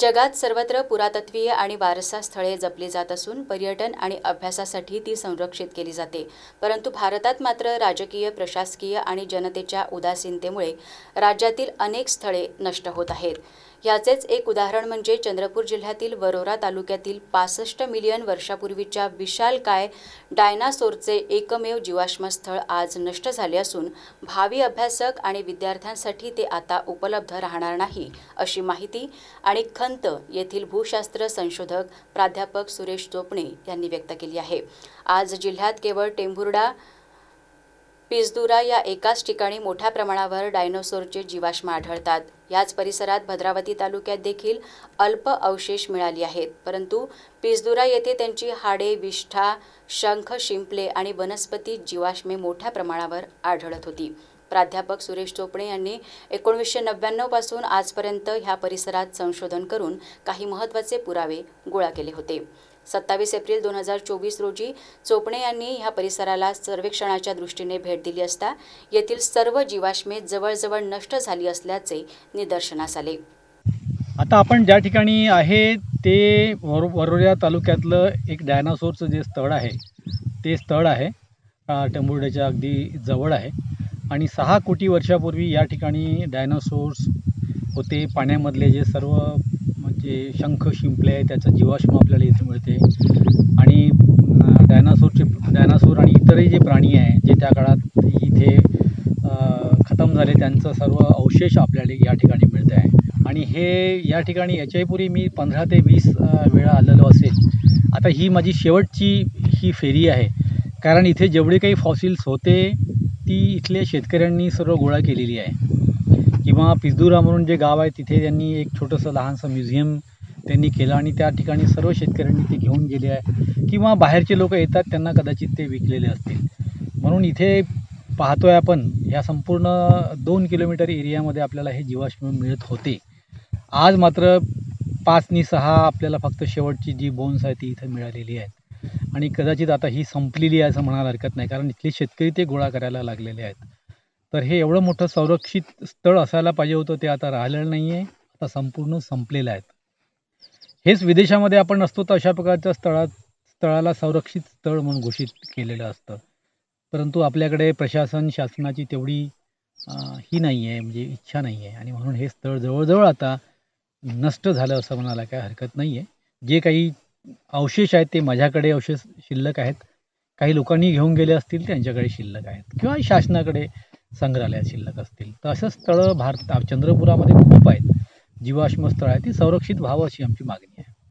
जगात सर्वत्र पुरातत्वीय आणि वारसा स्थळे जपली जात असून पर्यटन आणि अभ्यासासाठी ती संरक्षित केली जाते. परंतु भारतात मात्र राजकीय प्रशासकीय आणि जनतेच्या उदासीनतेमुळे राज्यातील अनेक स्थळे नष्ट होत आहेत. याचेच एक उदाहरण म्हणजे चंद्रपूर जिल्ह्यातील वरोरा तालुक्यातील पासष्ट मिलियन वर्षापूर्वीच्या विशालकाय डायनासोरचे एकमेव जीवाश्म स्थळ आज नष्ट झाले असून भावी अभ्यासक आणि विद्यार्थ्यांसाठी ते आता उपलब्ध राहणार नाही अशी माहिती आणि खंत येथील भूशास्त्र संशोधक प्राध्यापक सुरेश चोपणे यांनी व्यक्त केली आहे. आज जिल्ह्यात केवळ टेंभुर्डा पिसदुरा या एकाच ठिकाणी मोठ्या प्रमाणावर डायनोसोरचे जीवाश्म आढळतात. याच परिसरात भद्रावती तालुक्यात देखील अल्प अवशेष मिळाली आहेत. परंतु पिसदुरा येथे त्यांची हाडे विष्ठा शंख शिंपले आणि वनस्पती जीवाश्मे मोठ्या प्रमाणावर आढळत होती. प्राध्यापक सुरेश चोपणे यांनी एकोणीसशे नव्याण्णवपासून आजपर्यंत ह्या परिसरात संशोधन करून काही महत्त्वाचे पुरावे गोळा केले होते. सत्तावीस एप्रिल दोन हजार चोवीस रोजी चोपणे यांनी ह्या परिसराला सर्वेक्षणाच्या दृष्टीने भेट दिली असता येथील सर्व जीवाश्मे जवळजवळ नष्ट झाली असल्याचे निदर्शनास आले. आता आपण ज्या ठिकाणी आहे ते वरो वरोरा तालुक्यातलं एक डायनासोरचं जे स्थळ आहे ते स्थळ आहे टेंबुर्ड्याच्या अगदी जवळ आहे. आणि सहा कोटी वर्षापूर्वी या ठिकाणी डायनासोर्स होते. पाण्यामधले जे सर्व म्हणजे शंख शिंपले आहे त्याचं जीवाश्म आपल्याला इथे मिळते. आणि डायनासोरचे डायनासोर आणि इतरही जे प्राणी आहे जे त्या काळात इथे खतम झाले त्यांचं सर्व अवशेष आपल्याला या ठिकाणी मिळते आहे. आणि हे या ठिकाणी याच्यापूर्वी मी पंधरा ते वीस वेळा आलेलो असेल. आता ही माझी शेवटची ही फेरी आहे. कारण इथे जेवढे काही फॉसिल्स होते ती इथल्या शेतकऱ्यांनी सर्व गोळा केलेली आहे. किंवा पिजदुरा म्हणून जे गाव आहे तिथे त्यांनी एक छोटंसं लहानसं म्युझियम त्यांनी केलं आणि त्या ठिकाणी सर्व शेतकऱ्यांनी ते घेऊन गेले आहे. किंवा बाहेरचे लोक येतात त्यांना कदाचित ते विकलेले असतील. म्हणून इथे पाहतो आहे आपण ह्या संपूर्ण दोन किलोमीटर एरियामध्ये आपल्याला हे जीवाश्म मिळत होते. आज मात्र पाचनी सहा आपल्याला फक्त शेवटची जी बोन्स आहे ती इथं मिळालेली आहेत. आणि कदाचित आता ही संपलेली आहे असं म्हणायला हरकत नाही. कारण इथले शेतकरी ते गोळा करायला लागलेले आहेत. तर हे एवढं मोठं संरक्षित स्थळ असायला पाहिजे होतं ते आता राहिलेलं नाही आहे आता संपूर्ण संपलेलं आहेत. हेच विदेशामध्ये आपण असतो तर अशा प्रकारच्या स्थळात स्थळाला संरक्षित स्थळ म्हणून घोषित केलेलं असतं. परंतु आपल्याकडे प्रशासन शासनाची तेवढी ही नाही आहे म्हणजे इच्छा नाही आहे आणि म्हणून हे स्थळ जवळजवळ आता नष्ट झालं असं म्हणायला काय हरकत नाही आहे जे काही अवशेष आहेत ते माझ्याकडे अवशेष शिल्लक आहेत. काही लोकांनी घेऊन गेले असतील त्यांच्याकडे शिल्लक आहेत. किंवा शासनाकडे संग्रहालयात शिल्लक असतील. तर असं स्थळं भारत चंद्रपुरामध्ये खूप आहेत. जीवाश्म स्थळं आहे ती संरक्षित व्हावं अशी आमची मागणी आहे.